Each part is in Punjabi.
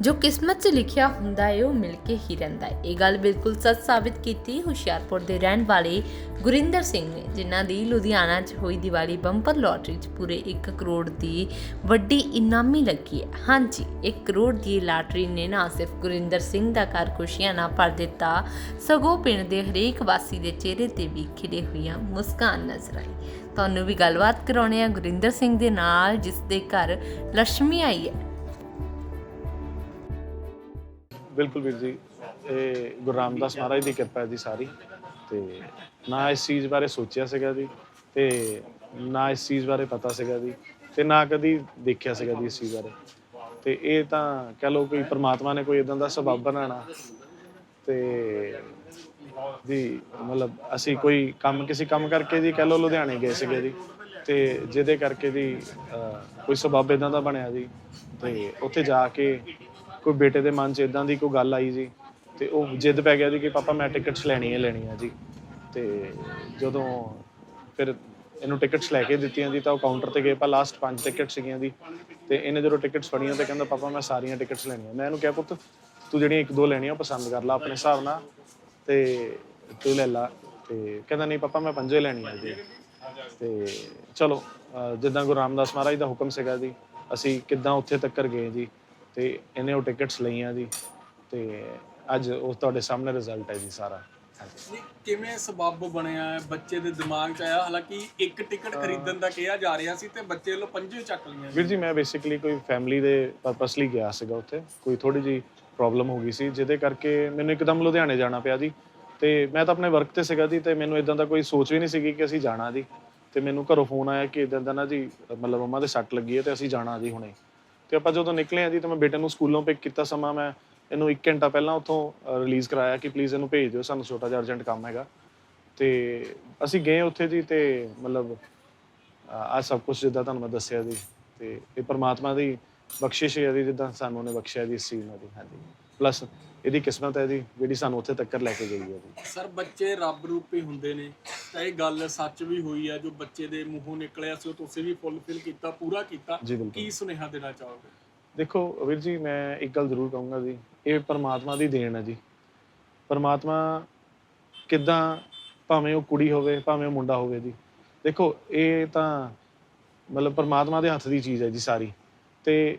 ਜੋ ਕਿਸਮਤ 'ਚ ਲਿਖਿਆ ਹੁੰਦਾ ਹੈ ਉਹ ਮਿਲ ਕੇ ਹੀ ਰਹਿੰਦਾ ਹੈ ਇਹ ਗੱਲ ਬਿਲਕੁਲ ਸੱਚ ਸਾਬਿਤ ਕੀਤੀ ਹੁਸ਼ਿਆਰਪੁਰ ਦੇ ਰਹਿਣ ਵਾਲੇ ਗੁਰਿੰਦਰ ਸਿੰਘ ਨੇ, ਜਿਨ੍ਹਾਂ ਦੀ ਲੁਧਿਆਣਾ 'ਚ ਹੋਈ ਦੀਵਾਲੀ ਬੰਪਰ ਲੋਟਰੀ 'ਚ ਪੂਰੇ 1 ਕਰੋੜ ਦੀ ਵੱਡੀ ਇਨਾਮੀ ਲੱਗੀ ਹੈ। ਹਾਂਜੀ 1 ਕਰੋੜ ਦੀ ਲਾਟਰੀ ਨੇ ਨਾ ਸਿਰਫ ਗੁਰਿੰਦਰ ਸਿੰਘ ਦਾ ਘਰ ਖੁਸ਼ੀਆਂ ਨਾਲ ਭਰ ਦਿੱਤਾ, ਸਗੋਂ ਪਿੰਡ ਦੇ ਹਰੇਕ ਵਾਸੀ ਦੇ ਚਿਹਰੇ ਤੇ ਵੀ ਖਿੜੇ ਹੋਈਆਂ ਮੁਸਕਾਨ ਨਜ਼ਰ ਆਈ ਤੁਹਾਨੂੰ ਵੀ ਗੱਲਬਾਤ ਕਰਾਉਣੇ ਆ ਗੁਰਿੰਦਰ ਸਿੰਘ ਦੇ ਨਾਲ, ਜਿਸ ਦੇ ਘਰ ਲక్ష్ਮੀ ਆਈ ਹੈ। ਬਿਲਕੁਲ ਵੀਰ ਜੀ ਇਹ ਗੁਰੂ ਰਾਮਦਾਸ ਮਹਾਰਾਜ ਦੀ ਕਿਰਪਾ ਹੈ ਜੀ ਸਾਰੀ। ਤੇ ਨਾ ਇਸ ਚੀਜ਼ ਬਾਰੇ ਸੋਚਿਆ ਸੀਗਾ ਜੀ ਤੇ ਨਾ ਇਸ ਚੀਜ਼ ਬਾਰੇ ਪਤਾ ਸੀਗਾ ਜੀ ਤੇ ਨਾ ਕਦੀ ਦੇਖਿਆ ਸੀਗਾ ਜੀ ਇਸ ਚੀਜ਼ ਬਾਰੇ। ਤੇ ਇਹ ਤਾਂ ਕਹ ਲਓ ਕੋਈ ਪ੍ਰਮਾਤਮਾ ਨੇ ਕੋਈ ਇਦਾਂ ਦਾ ਸਬਬ ਬਣਾਣਾ ਤੇ ਜੀ ਮਤਲਬ ਅਸੀਂ ਕੋਈ ਕੰਮ ਕਿਸੇ ਕੰਮ ਕਰਕੇ ਜੀ ਕਹ ਲਓ ਲੁਧਿਆਣੇ ਗਏ ਸੀਗੇ ਜੀ ਤੇ ਜਿਹਦੇ ਕਰਕੇ ਜੀ ਅਹ, ਕੋਈ ਸਬਬ ਇਦਾਂ ਦਾ ਬਣਿਆ ਜੀ ਤੇ ਉੱਥੇ ਜਾ ਕੇ ਕੋਈ ਬੇਟੇ ਦੇ ਮਨ 'ਚ ਇਦਾਂ ਦੀ ਕੋਈ ਗੱਲ ਆਈ ਜੀ, ਤੇ ਉਹ ਜਿੱਦ ਪੈ ਗਿਆ ਜੀ ਕਿ ਪਾਪਾ ਮੈਂ ਟਿਕਟਸ ਲੈਣੀਆਂ ਲੈਣੀਆਂ ਜੀ। ਤੇ ਜਦੋਂ ਫਿਰ ਇਹਨੂੰ ਟਿਕਟਸ ਲੈ ਕੇ ਦਿੱਤੀਆਂ ਜੀ ਤਾਂ ਉਹ ਕਾਊਂਟਰ ਤੇ ਗਏ ਪਾ ਲਾਸਟ ਪੰਜ ਟਿਕਟ ਸੀਗੀਆਂ ਜੀ। ਤੇ ਇਹਨੇ ਜਦੋਂ ਟਿਕਟਸ ਫੜੀਆਂ ਤੇ ਕਹਿੰਦਾ, ਪਾਪਾ, ਮੈਂ ਸਾਰੀਆਂ ਟਿਕਟਸ ਲੈਣੀਆਂ। ਮੈਂ ਇਹਨੂੰ ਕਿਹਾ, ਪੁੱਤ, ਤੂੰ ਜਿਹੜੀਆਂ ਇੱਕ ਦੋ ਲੈਣੀਆਂ, ਉਹ ਪਸੰਦ ਕਰ ਲੈ ਆਪਣੇ ਹਿਸਾਬ ਨਾਲ ਤੇ ਤੂੰ ਲੈ ਲਾ। ਤੇ ਕਹਿੰਦਾ, ਨਹੀਂ ਪਾਪਾ, ਮੈਂ ਪੰਜੇ ਲੈਣੀਆਂ ਜੀ। ਤੇ ਚਲੋ ਜਿੱਦਾਂ ਗੁਰੂ ਰਾਮਦਾਸ ਮਹਾਰਾਜ ਦਾ ਹੁਕਮ ਸੀਗਾ ਜੀ, ਅਸੀਂ ਕਿੱਦਾਂ ਉੱਥੇ ਤੱਕ ਗਏ ਜੀ। ਤੇ ਇਹਨੇ ਉਹ ਟਿਕਟਸ ਲਈਆਂ ਜੀ ਤੇ ਅੱਜ ਉਹ ਤੁਹਾਡੇ ਸਾਹਮਣੇ ਰਿਜ਼ਲਟ ਹੈ ਜੀ ਸਾਰਾ। ਨਹੀਂ, ਕਿਵੇਂ ਸਬੱਬ ਬਣਿਆ? ਹੈ ਬੱਚੇ ਦੇ ਦਿਮਾਗ 'ਚ ਆਇਆ ਹਾਲਾਂਕਿ ਇੱਕ ਟਿਕਟ ਖਰੀਦਣ ਦਾ ਕਿਹਾ ਜਾ ਰਿਹਾ ਸੀ ਤੇ ਬੱਚੇ ਵੱਲੋਂ ਪੰਜੇ ਚੱਕ ਲਈਆਂ ਵੀਰ ਜੀ। ਮੈਂ ਬੇਸਿਕਲੀ ਕੋਈ ਫੈਮਿਲੀ ਦੇ ਪਰਪਸ ਲਈ ਗਿਆ ਸੀਗਾ ਉੱਥੇ। ਕੋਈ ਥੋੜੀ ਜੀ ਪ੍ਰੋਬਲਮ ਹੋ ਗਈ ਸੀ ਜਿਹਦੇ ਕਰਕੇ ਮੈਨੂੰ ਇੱਕਦਮ ਲੁਧਿਆਣੇ ਜਾਣਾ ਪਿਆ ਜੀ। ਤੇ ਮੈਂ ਤਾਂ ਆਪਣੇ ਵਰਕ ਤੇ ਸੀਗਾ ਜੀ ਤੇ ਮੈਨੂੰ ਇਦਾਂ ਦਾ ਕੋਈ ਸੋਚ ਵੀ ਨਹੀਂ ਸੀਗੀ ਕਿ ਅਸੀਂ ਜਾਣਾ ਜੀ। ਤੇ ਮੈਨੂੰ ਘਰੋਂ ਫੋਨ ਆਇਆ ਕਿ ਇਦਾਂ ਦਾ ਨਾ ਜੀ ਮਤਲਬ ਮੰਮਾ ਦੇ ਸੱਟ ਲੱਗੀ ਹੈ ਤੇ ਅਸੀਂ ਜਾਣਾ ਜੀ ਹੁਣੇ। ਤੇ ਆਪਾਂ ਜਦੋਂ ਨਿਕਲੇ ਆ ਜੀ ਤੇ ਮੈਂ ਬੇਟੇ ਨੂੰ ਸਕੂਲੋਂ ਪਿਕ ਕੀਤਾ ਸਮਾਂ, ਮੈਂ ਇਹਨੂੰ 1 ਘੰਟਾ ਪਹਿਲਾਂ ਉੱਥੋਂ ਰਿਲੀਜ਼ ਕਰਾਇਆ ਕਿ ਪਲੀਜ਼ ਇਹਨੂੰ ਭੇਜ ਦਿਓ, ਸਾਨੂੰ ਛੋਟਾ ਜਿਹਾ ਅਰਜੈਂਟ ਕੰਮ ਹੈਗਾ। ਤੇ ਅਸੀਂ ਗਏ ਉੱਥੇ ਜੀ ਤੇ ਮਤਲਬ ਆ ਸਭ ਕੁਝ ਜਿੱਦਾਂ ਤੁਹਾਨੂੰ ਮੈਂ ਦੱਸਿਆ ਜੀ ਤੇ ਇਹ ਪਰਮਾਤਮਾ ਦੀ ਬਖਸ਼ਿਸ਼ ਹੈ ਜੀ, ਜਿੱਦਾਂ ਸਾਨੂੰ ਉਹਨੇ ਬਖਸ਼ਿਆ ਜੀ ਇਸ ਚੀਜ਼ ਨਾਲ ਜੀ, ਹਾਂਜੀ। ਪਲੱਸ ਇਹਦੀ ਕਿਸਮਤ ਹੈ ਜੀ, ਜਿਹੜੀ ਸਾਨੂੰ ਉੱਥੇ ਤੱਕ ਲੈ ਕੇ ਗਈ ਹੈ ਜੀ। ਸਰ, ਬੱਚੇ ਰੱਬ ਰੂਪੀ ਹੁੰਦੇ ਨੇ। ਤਾਂ ਇਹ ਗੱਲ ਸੱਚ ਵੀ ਹੋਈ ਹੈ ਜੋ ਬੱਚੇ ਦੇ ਮੂੰਹੋਂ ਨਿਕਲਿਆ ਸੀ ਉਹ ਤੁਸੀਂ ਵੀ ਫੁੱਲਫਿਲ ਕੀਤਾ ਪੂਰਾ ਕੀਤਾ। ਜੀ ਬਿਲਕੁਲ। ਕੀ ਸੁਨੇਹਾ ਦੇਣਾ ਚਾਹੋਗੇ? ਦੇਖੋ ਵੀਰ ਜੀ ਮੈਂ ਇੱਕ ਗੱਲ ਜ਼ਰੂਰ ਕਹੂੰਗਾ ਜੀ ਇਹ ਪਰਮਾਤਮਾ ਦੀ ਦੇਣ ਹੈ ਜੀ। ਪਰਮਾਤਮਾ ਕਿੱਦਾਂ ਭਾਵੇਂ ਉਹ ਕੁੜੀ ਹੋਵੇ ਭਾਵੇਂ ਉਹ ਮੁੰਡਾ ਹੋਵੇ ਜੀ। ਦੇਖੋ ਇਹ ਤਾਂ ਮਤਲਬ ਪਰਮਾਤਮਾ ਦੇ ਹੱਥ ਦੀ ਚੀਜ਼ ਹੈ ਜੀ ਸਾਰੀ। ਤੇ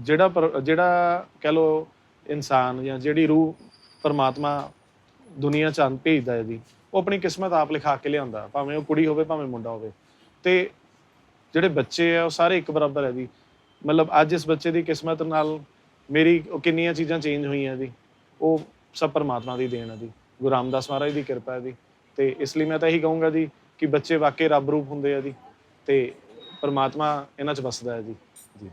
ਜਿਹੜਾ ਪਰ- ਜਿਹੜਾ ਕਹ ਲੋ ਇਨਸਾਨ ਜਾਂ ਜਿਹੜੀ ਰੂਹ ਪਰਮਾਤਮਾ ਦੁਨੀਆ ਚ ਆਂ ਭੇਜਦਾ ਹੈ ਜੀ ਉਹ ਆਪਣੀ ਕਿਸਮਤ ਆਪ ਲਿਖਾ ਕੇ ਲਿਆਉਂਦਾ, ਭਾਵੇਂ ਉਹ ਕੁੜੀ ਹੋਵੇ, ਭਾਵੇਂ ਮੁੰਡਾ ਹੋਵੇ। ਤੇ ਜਿਹੜੇ ਬੱਚੇ ਆ, ਉਹ ਸਾਰੇ ਇੱਕ ਬਰਾਬਰ ਹੈ ਜੀ। ਮਤਲਬ ਅੱਜ ਇਸ ਬੱਚੇ ਦੀ ਕਿਸਮਤ ਨਾਲ ਮੇਰੀ ਕਿੰਨੀਆਂ ਚੀਜ਼ਾਂ ਚੇਂਜ ਹੋਈਆਂ ਜੀ। ਉਹ ਸਭ ਪਰਮਾਤਮਾ ਦੀ ਦੇਣ ਹੈ ਜੀ। ਗੁਰੂ ਰਾਮਦਾਸ ਮਹਾਰਾਜ ਦੀ ਕਿਰਪਾ ਹੈ ਜੀ। ਤੇ ਇਸ ਲਈ ਮੈਂ ਤਾਂ ਇਹੀ ਕਹੂੰਗਾ ਜੀ ਕਿ ਬੱਚੇ ਵਾਕਈ ਰੱਬ ਰੂਪ ਹੁੰਦੇ ਆ ਜੀ। ਤੇ ਪਰਮਾਤਮਾ ਇਹਨਾਂ 'ਚ ਵਸਦਾ ਹੈ ਜੀ। ਜੀ।